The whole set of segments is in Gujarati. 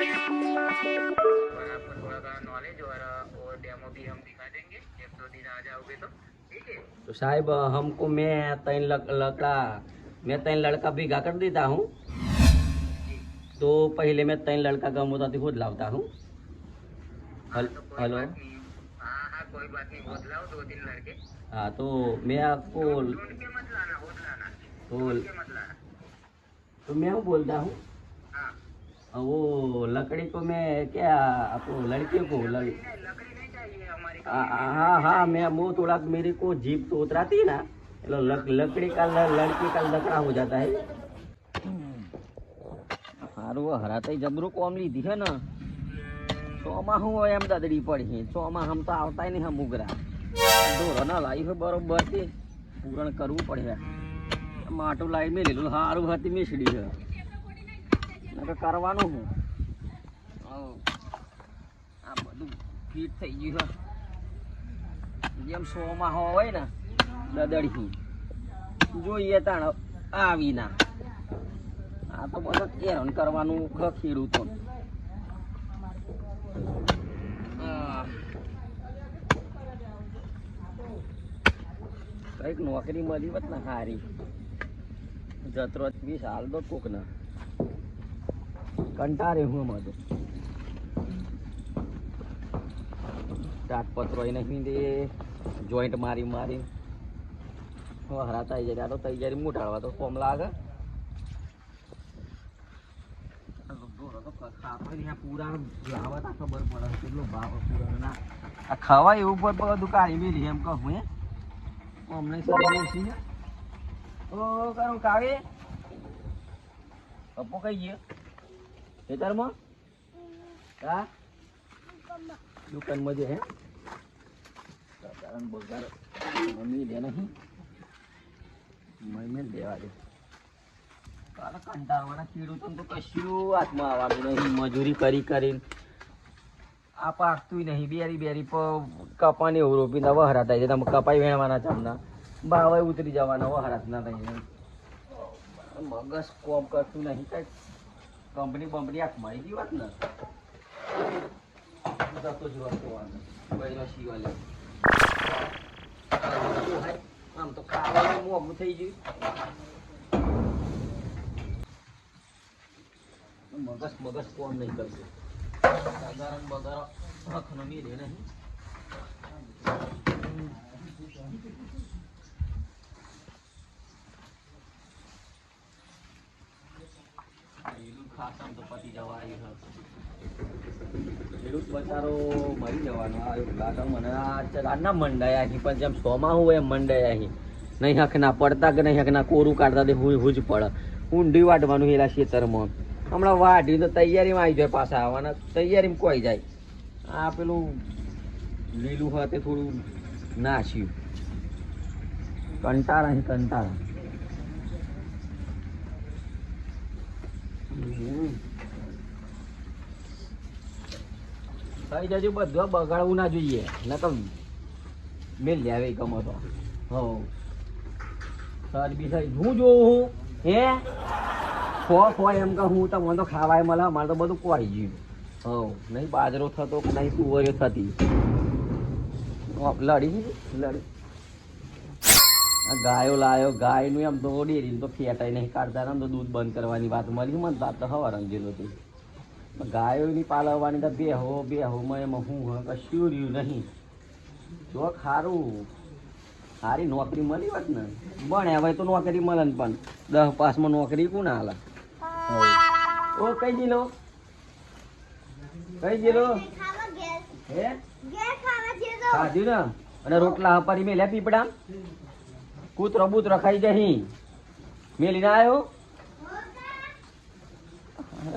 और आपको थोड़ा घना नॉलेज और और डेमो भी हम दिखा देंगे एक दो दिन आ जाओगे तो ठीक है तो साहब हमको मैं तीन लकड़ा मैं तीन लड़का भीगा कर देता हूँ। तो पहले मैं तीन लड़का का तो खुद लाता हूँ। हाँ, तो कोई हेलो। बात नहीं। हाँ हाँ कोई बात नहीं दो तीन लड़के। हाँ तो मैं आपको तो तो मैं बोलता हूँ वो लकड़ी को मैं क्या आपको लड़के को लड़ नहीं, लकड़ी नहीं चाहिए हमारी आ- आ- हाँ हाँ मैं वो थोड़ा मेरे को जीप तो उतराती है ना એટલે લક- લકડી का ल- लड़की का लकड़ा हो जाता है સારું હરાતા જબરું કોમ લીધી છે ને ચોમાં હું હોય એમ દદડી પડી છે ચોમાં હમ તો આવતા નહીં હમ ઉગરા ઢોરો ના લાવી હોય બરોબર તે પૂરણ કરવું પડે માટું લાવી મેલેલું સારું હતી મેસડી છે નકર કરવાનું હું. આ બધું ફીટ થઈ ગયું છે જેમ સોમાં હોય ને દદડી જોઈએ તાણ આવી ના આ તો બધું હેરાન કરવાનું ખેડૂતો કંઈક નોકરી મળી વત ને સારી જતરો બી હાલ દો કોક ને કંટાળે હું એમાં તો ચાટપત્રો નહીં દે જોઈન્ટ મારી મારી. હરા જાય આ તો જાય મૂટાડવા તો કોમ લાગે. આ એવું પર બધું કાઢી મેલી, એમ કહું હે અમને સર ઓ, કરું કાવે કઈ ગયો? ખેતરમાં? હા? દુકાનમાં જે હે? કારણ બગાર મમ્મી લે નહીં. મમ્મી લેવા દે. કાલે કંટાળવાના ખેડૂતોને તો કશું હાથમાં આવવાનું નહીં. મજૂરી કરી કરીને. બેરી બેરી કપાને એવું રોપીને વહરા થાય તમે કપાઈ વેણવાના ચમના ભાવે ઉતરી જવાના વહરાત ના મગજ કોમ કરતું નહીં. કઈ કંપની બંપની હાથમાં મારી ગઈ વાત ને? જતો જ વાત સીવા લે આમ તો ખાવાનું મોંઘું થઈ ગયું. મગજ મગજ કોણ નહીં કરશે સાધારણ બગારો હકનો નમી રે નહીં. ખાસમ તો પતી જવા કોરું કાઢતા પડે. ઊંડી વાટવાનું હેલા ખેતરમાં. હમણાં વાઢી તો તૈયારીમાં આવી જાય પાછા આવવાના. તૈયારીમાં કોઈ જાય. આ પેલું લીલું હોય થોડું નાશ્યું કંટાળા કંટાળા. થઈ જજો બધું બગાડવું ના જોઈએ. નકમ મેલ લે ગમો તો. હો સર બી થઈ હું જોઉં હું? હે? ખો ખો એમ કે હું. તમને તો ખાવાય મળે. મારે તો બધું કોઈ ગયું. હો નહીં બાજરો થતો, નહીં કુવરીઓ થતી. લડી? લડી. આ ગાયો લાયો ગાયનું એમ તો ડેરી તો ફેટાઈ નહીં કાઢતા ને આમ તો દૂધ બંધ કરવાની વાત મળી. મને તાર તો હવા રંગેલું હતું ગાયોની પાલવવાની તો બેહો બેહો મેં એમાં હું હું કશું રહ્યું નહીં. જો ખારું. સારી નોકરી મળી હોત ને. ભણ્યા હવે તો નોકરી મળે ને પણ. દસ પાસમાં નોકરી કોણ હાલે ઓ કઈ જીલો કઈ જીલો હે? ખાધ્યું ને? અને રોટલા હપારી મેલ્યા પીપડા કૂતરો બૂતરો ખાઈ જહી મેલીને આવ્યો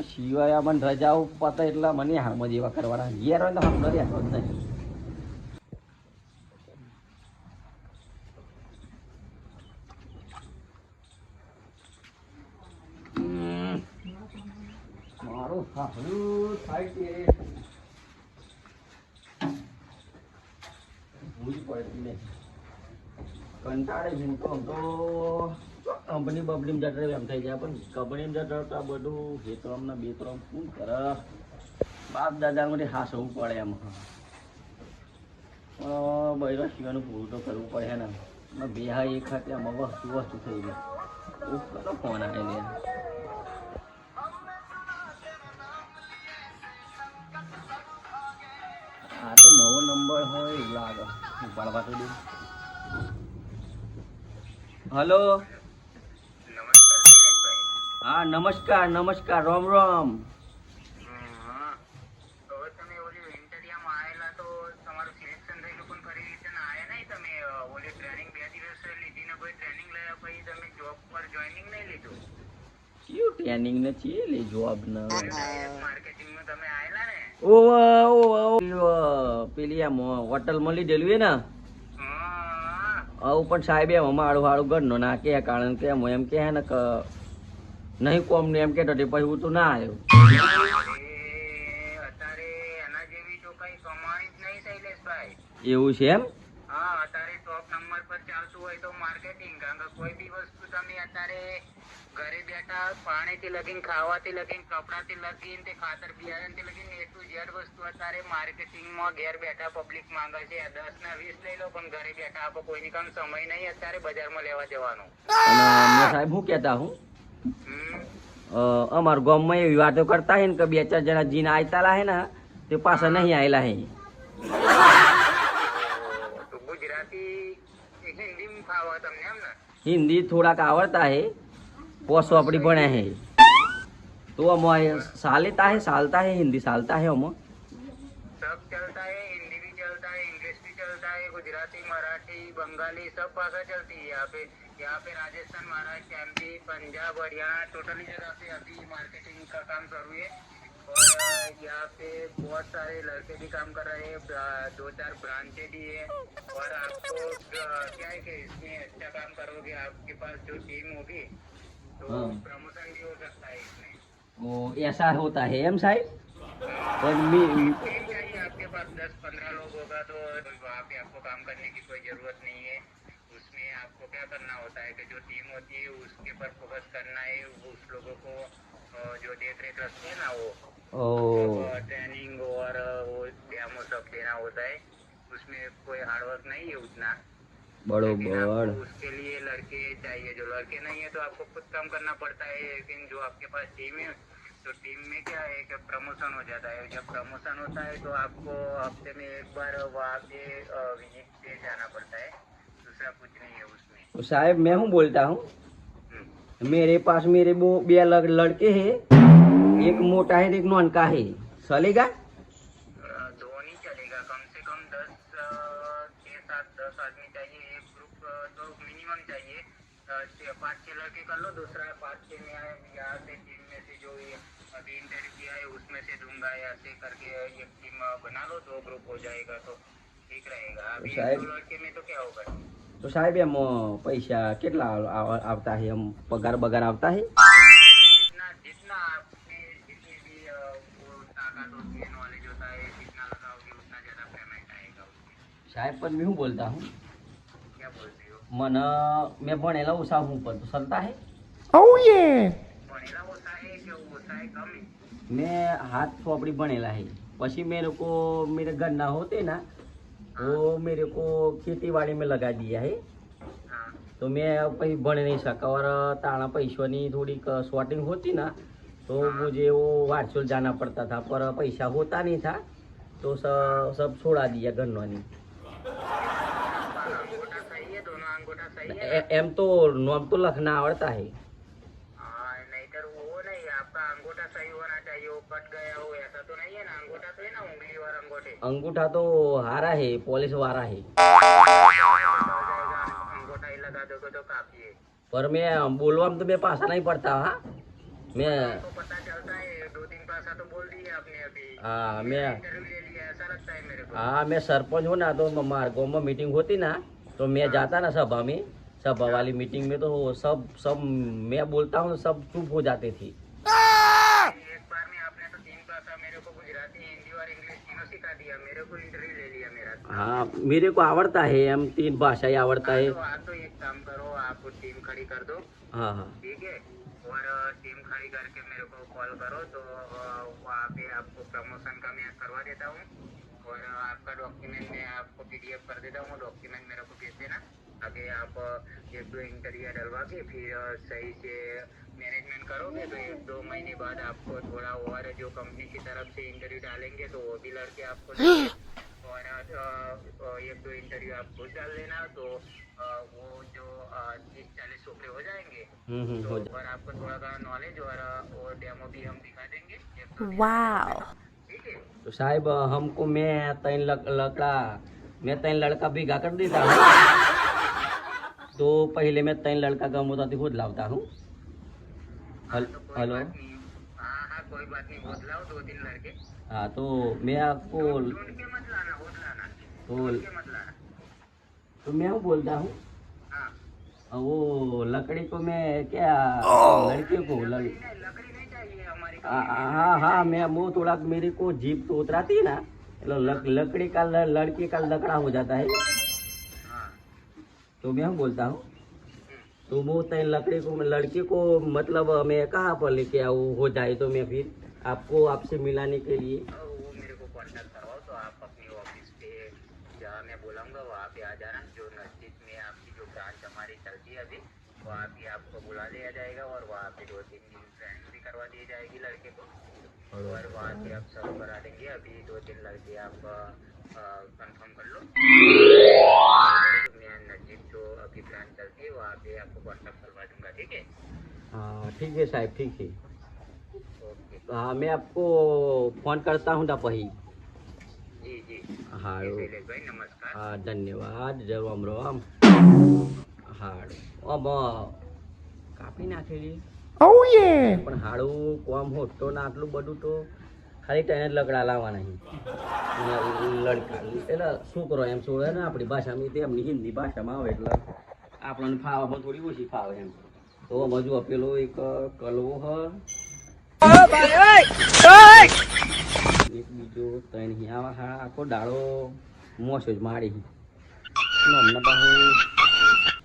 શિવાય મને રજાઓ ઉપાતા એટલે મને હામજ એવા કરવાના. હોય તો હમ ડર્યા જ નહીં. મારું નહીં. કંટાળે છે તો. આમ તો કંપની બબલીમ જતા એમ થઈ જાય. પણ કંપની જતા તો આ બધું ત્રણ બે ત્રણ શું કરે. બાપ દાદા દાદામાંથી હાસવું પડે એમ. બૈરો શિવાનું પૂરું તો કરવું પડે ને. બે હા એક ખાતે આમાં વસ્તુ વસ્તુ થઈ ગઈ. ઉફ કતો ફોન આવે ને. આ તો નવો નંબર હોય લાગે. ઉપાડવા તો દે. હલો. હા, નમસ્કાર નમસ્કાર, રોમ રોમ. કયું ટ્રેનિંગ ને છે લે જોબ ના? માર્કેટિંગમાં તમે આયેલા ને ઓ ઓ પેલી આમ હોટલમાં લીધેલું એ ને? હા પણ સાહેબ એમ અમારું હારું ઘરનો ના કે કારણ કે એમ એમ કે ને કે નહીં કોમ ને એમ કેતો પછી હું તો ના આવ્યો. એવું છે એમ? હા અત્યારે ટોપ નંબર પર ચાલતું હોય તો માર્કેટિંગ કારણ કે કોઈ બી વસ્તુ તમે અત્યારે ઘરે બેઠા પાણીથી લગીને ખાવાથી લગીને કપડાથી લગીને તે ખાતર બિયારણથી લગીને એ ટુ ઝેડ વસ્તુ અત્યારે માર્કેટિંગમાં ઘેર બેઠા પબ્લિક માંગે છે. દસ ના વીસ લઈ લો પણ ઘરે બેઠા આપો કોઈની કામ સમય નહીં અત્યારે બજારમાં લેવા જવાનો. સાહેબ હું કહેતા હું? અમાર ગામમાં એવી વાતો કરતા હે ને કે બે ચાર જણા જીને આવતા હે ને તે પાછા નહીં આયેલા હે. ગુજરાતી હિન્દી ફાવો તમને એમ ને? હિન્દી થોડાક આવડતા હે પોસો अपनी बने है तो हम सालता है सालता है हिंदी सालता है हम सब चलता है हिंदी भी चलता है इंग्लिश भी चलता है गुजराती मराठी बंगाली सब भाषा चलती है यहाँ पे यहाँ पे Rajasthan Maharashtra M P Punjab Haryana totally जगह पे अभी मार्केटिंग का काम करूँ है और यहाँ पे बहुत सारे लड़के भी काम कर रहे हैं दो चार ब्रांचे भी है और आपको क्या है कि इसमें अच्छा काम करोगे आपके पास जो टीम होगी प्रमोशन भी हो। सकता है इसमें ओ होता है एम साहब? और आपके पास दस पंद्रह लोग होगा तो वहाँ पे आपको काम करने की कोई ज़रूरत नहीं है। उसमें आपको क्या करना होता है कि जो टीम होती है उसके पर फोकस करना है उस लोगों को जो देख रेख रखते हैं ना वो ट्रेनिंग और वो ध्यान सब देना होता है। उसमें कोई हार्डवर्क नहीं है उतना। बड़ो बड़। उसके लिए लड़के चाहिए जो लड़के नहीं है तो आपको खुद काम करना पड़ता है लेकिन जो आपके पास टीम है तो टीम में क्या है कि प्रमोशन हो जाता है। जब प्रमोशन होता है तो आपको हफ़्ते में एक बार वहाँ पे विज़िट पे जाना पड़ता है। दूसरा कुछ नहीं है उसमें। तो साहब मैं हूँ बोलता हूँ। हम्म। मेरे पास मेरे वो बे लड़के है। एक मोटा है एक नॉन का है। चलेगा मिनिमम चाहिए अ, छः- पाँच छः लड़के कर लो दूसरा पाँच छः में आए यहाँ से टीम में से जो ये अभी इंटरव्यू किया है उसमें से दूंगा ऐसे करके एक टीम अ, बना लो दो ग्रुप हो जाएगा तो ठीक रहेगा अभी एक साहब- दो लड़के में तो क्या होगा તો સાહેબ એમ અ, પૈસા કેટલા આવ- આવતા હે એમ પગાર બગાર આવતા હે जितना जितना आपने जितनी भी अ, वो ताकत होती है नॉलेज होता है जितना लगाओगे उतना ज़्यादा पेमेंट आएगा उसमें સાહેબ પણ मैं हूँ बोलता हूँ क्या बोलते हो मन मैं भणेला उसा हूँ पर तो चलता है भणेला होता है कि होता है कम है मैं हाथ खोपड़ी बनेला है પછી मेरे को मेरे गन्ना होते ना वो मेरे को खेती बाड़ी में लगा दिया है हाँ तो मैं પછી ભણી નહીં શકા और ताना पैसों ની થોડીક शॉर्टिंग होती ना तो मुझे वो वारसोल जाना पड़ता था पर पैसा होता नहीं था तो सब सब छोड़ा दिया गन्नों ने एम तो तो आवड़ता है तो वो नहीं आपका अंगूठा सही होना चाहिए वो कट गया हो ऐसा तो नहीं है ना अंगूठा तो है ना उंगली और अंगूठे. अंगूठा तो हारा है पॉलिश वाला है अंगूठा ही लगा दोगे तो काफ़ी है पर मैं बोलवा में तो मैं पासा नहीं पड़ता हाँ? मैं तो पता चलता है दो तीन पासा तो बोल दिए आपने अभी. हाँ मैं है मेरे मैं सरपंच हूँ ना तो हमारे गाँव में मीटिंग होती ना तो मैं जाता ना सभा में सभा वाली मीटिंग में तो वो सब सब मैं बोलता हूँ सब चुप हो जाते थे एक बार में आपने तो तीन भाषा मेरे को गुजराती हिंदी और इंग्लिश तीनों सिखा दिया मेरे को इंटरव्यू ले लिया मेरा हाँ मेरे को आवड़ता है हम तीन भाषा ही आवड़ता है तो आप तो एक काम करो आप टीम खड़ी कर दो हाँ हाँ ठीक है और सिम खड़ी करके मेरे को कॉल करो तो अ, वहाँ पे आपको प्रमोशन का मैं करवा देता हूँ और आपका डॉक्यूमेंट मैं आपको पीडीएफ कर देता हूँ। डॉक्यूमेंट मेरे को भेज देना। आगे आप एक दो इंटरव्यू डलवा के फिर सही से मैनेजमेंट करोगे। तो एक दो महीने बाद आपको थोड़ा और जो कंपनी की तरफ़ से इंटरव्यू डालेंगे तो वो भी लड़के आपको और एक दो इंटरव्यू आप खुद डाल लेना तो वो जो तीस चालीस रुपये हो जाएँगे। हम्म हम्म तो और आपको थोड़ा सा नॉलेज और वो डेमो भी हम दिखा देंगे। तो साहब हमको मैं तीन लक, लकड़ा मैं तीन लड़का भीगा कर देता हूँ तो पहले मैं तीन लड़का का मुद्दा खुद लाता हूँ हल, तो कोई हेलो बात नहीं हाँ हाँ कोई बात नहीं बदलाओ दो तीन लड़के हाँ तो मैं आपको ढूंढ के मत लाना खुद लाना तो ढूंढ के मत लाना तो मैं वो बोलता हूँ हाँ और वो लकड़ी को मैं क्या लड़के को लड़ हाँ हाँ हाँ मैं वो थोड़ा मेरे को जीप तो उतराती है ना मतलब लक, लकड़ी का ल- लड़के का लकड़ा हो जाता है। हाँ तो मैं हम बोलता हूँ तो वो तय लकड़ी को लड़के को मतलब मैं कहाँ पर लेके आऊँ? हो जाए तो मैं फिर आपको आपसे मिलाने के लिए। वो मेरे को कांटेक्ट करवाओ तो आप अपनी ऑफ़िस पे जहाँ मैं बोलाऊँगा वहाँ पे आ जाना। जो नज़दीक में आपकी जो ब्रांच हमारी चलती है अभी वहाँ पे आपको बुला लिया जाएगा और वहाँ पे दो तीन दिन ट्रेनिंग भी करवा दी जाएगी लड़के को और वहाँ पे आप सब करा देंगे अभी दो तीन लड़के आप कंफर्म कर लो मैं नज़दीक जो अभी ब्रांच चलती है वहाँ पे आपको कांटेक्ट करवा दूंगा ठीक है हाँ ठीक है साहब ठीक है ओके हाँ मैं आपको फोन करता हूँ डपही जी जी हाँ जी, शैलेश भाई नमस्कार હા ધન્યવાદ જય રામ રામ હાડું આમ કાપી નાખેલી Oh યે પણ હાડું કોમ હોટો ના આટલું બધું તો ખાલી તેને લકડા લાવવાના નહીં લડકા. એટલે છોકરો એમ છોડે ને આપણી ભાષામાં તે એમની હિન્દી ભાષામાં આવે એટલે આપણને ફાવામાં થોડી ઓછી ફાવે એમ. તો મજુ પેલો એક કલવો હ. એક બીજો ત્રણ આવા હા, આખો મોસો જ મારી અમને પાછું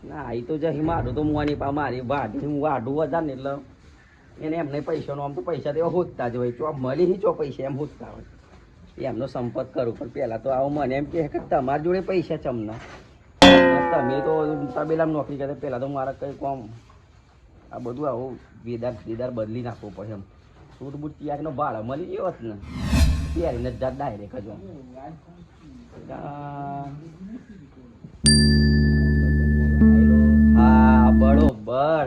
ના એ તો જઈ મારું તો મોની પા મારી વાઢી હું વાઢું વધારે ને એટલે એને એમને પૈસાનો આમ તો પૈસા તો એવા હોતતા જ હોય. ચો મળી ચો પૈસા એમ હોતતા હોય. એમનો સંપર્ક કરું પણ પહેલાં તો આવું મને એમ કહે કે તમારી જોડે પૈસા ચમના તમે તો તબેલામાં નોકરી કરે પહેલાં તો મારા કંઈ કોમ આ બધું આવું વેદાર વેદાર બદલી નાખવું પડે એમ. સૂટ બૂટ ત્યારનો ભાડો મળી ગયો હોત ને પહેરીને જ ડાયરેક્ટ જ બરોબર.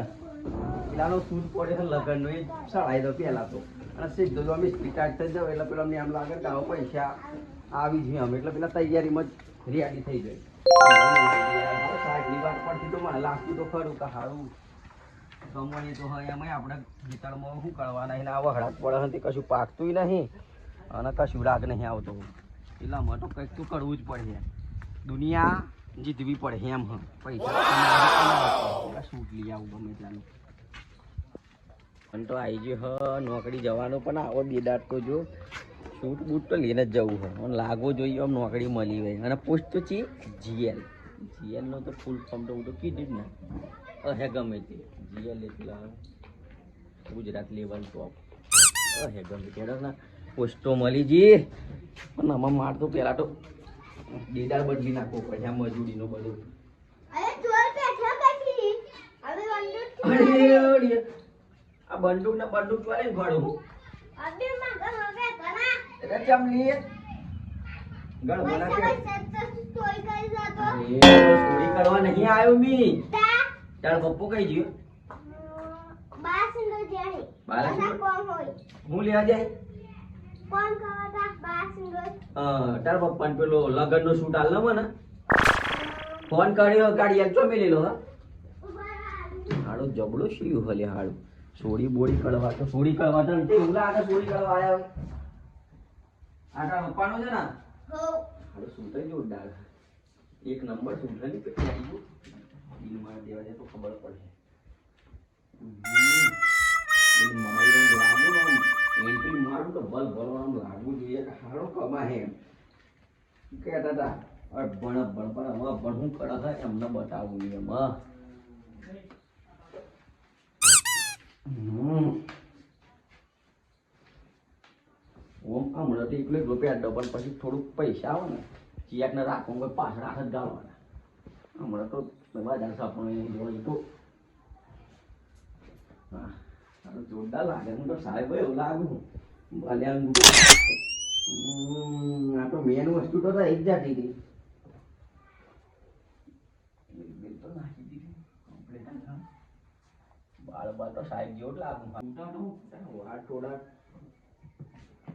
પેલાનો સૂટ પડે છે લગ્નનો, એ સળાઈ દો પહેલાં તો. અને સીધો જો થઈ જાવ, એટલે પેલા અમને એમ લાગે પૈસા આવી જોઈએ અમે. એટલે પેલા તૈયારીમાં જ રેડી થઈ ગઈ. સાઠની વાત પડતી લાગતું તો ખરું કે સારું ગમવાની તો હોય એમાં આપણે ખેતરમાં શું કરવાના? આવા હળાક પડે તે કશું પાકતું નહીં અને કશું રાગ નહીં આવતો. એટલા માટે કંઈક તો કરવું જ પડે. દુનિયા જીતવી પડે એમ, હ. પૈસા સૂટ લઈ આવું ગમે ત્યાંનું. પણ તો આવી ગયો, હ, નોકરી જવાનો પણ આવો બેદાર તો જો. સૂટ બૂટ તો લઈને જ જવું હોય અને લાગવો જોઈએ આમ નોકરી મળી હોય અને પોસ્ટ તો છે, જીએલ. જીએલનો તો ફૂલ ફોર્મ તો હું તો કીધું જ ને. અહે ગમે તે. જીએલ એટલે ગુજરાત લેવલ ટોપ અહે ગમે તે. પોસ્ટો મળી જઈએ પણ આમાં માર તો પહેલાં તો દેદાર બદલી નાખવો પડે આ મજૂરીનો બધું. આ બંદૂક ને બંદૂક ને ઘડું બના કે ચોરી કરવા નહીં આવ્યો મી. તાર પપ્પુ કઈ ગયો? હું લેવા જાય કોણ કહેતા બાસ નો અ, તાર પપ્પાને પેલો લગન નો શૂટ હાલ મને ફોન કર્યો ગાડી આલ મેલી લો હાડો જબડો શિયું હલે હાડો. સોડી બોડી કળવા તો સોડી કળવા તો તે ઉલા આગળ સોડી કળવા આયા આટા પપ્પાનો છે ને? હો હાડો જ જોરદાર. એક નંબર સૂટ હે ની પેલા બીજું બિલ માર દેવા જાય તો ખબર પડે. બિલ મારી આમ લાગુ ને આમ એન્ટ્રી મારું તો બલ ભરવા આમ લાગવું જોઈએ કમા હે. કહેતા હતા? હવે ભણ ભણ પણ હવે ભણ હું કરે છે? એમને બતાવું નહીં એમાં પછી થોડુંક પૈસા આવે ને ચિયાકને રાખો કોઈ પાછળ હાથ હમણાં તો બજાર સાપણ જોવા હા જોરદાર લાગે, હું તો સાહેબ એવું લાગુ. ભલે આ તો મેન વસ્તુ તો રહી જ જાતી હતી બિલ તો નાખી દીધી complete જ હા. બાળ બાળ તો સાહેબ જેવો જ લાગુ ફૂટા તો વાળ થોડા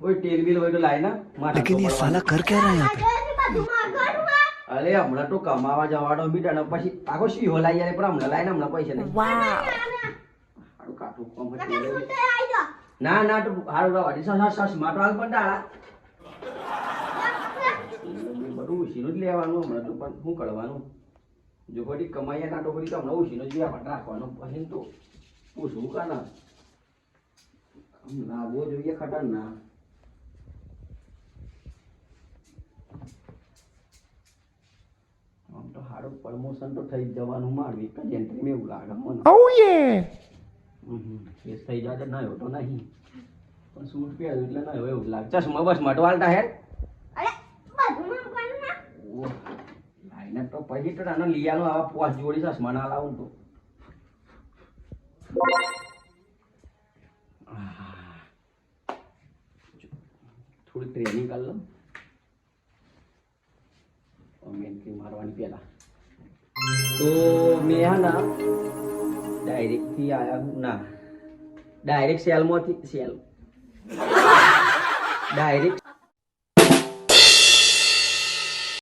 ઓય તેલ બિલ હોય તો લાય ના માથે लेकिन ये साला कर क्या रहा है यहाँ पे આજુબાજુ બધું મારવાનું આ. અરે હમણાં તો કમાવા જવાનો બીટા ને પછી આખો શી હો લાઈ યાર પણ હમણાં લાય ને હમણાં પૈસા નહીં હારું કાઠું કોમ હતું. નકર છૂટે આઈ જાઓ. ના ના તો હારું રવા દે સસ સસ માટો હાલ પણ ડાળા ઉછીનું જ લેવાનું હમણાં તો પણ શું કરવાનું? જો બધી કમાઈ ના તો બધી તો હમણાં ઉછીનું જ વ્યાપાર રાખવાનો. પછી તો પૂછવું કાના? લાવવો જોઈએ ખતરનાક. આમ તો સારું પ્રમોશન તો થઈ જવાનું મારું. એક જ એન્ટ્રીમાં એવું લાગે મને. હમ, કેસ થઈ જાય તો ના એવો તો નહીં. પણ સૂટ પહેર્યું એટલે ના એવો એવું લાગે. ચશ્મા બસ મટવાલતા હેર અરે બધું મારવાનું ના. ઓહ, લાઈને તો પછી તો આનો લીયાનો આવા પોસ જોડી ચશ્મા ના લાવું તો આહ. થોડી ટ્રેનિંગ કરી લઉં એન્ટ્રી મારવાની પહેલા તો મેં હા ના ડાયરેક્ટથી આયા હું ના ડાયરેક્ટ સેલમાંથી સેલ ડાયરેક્ટ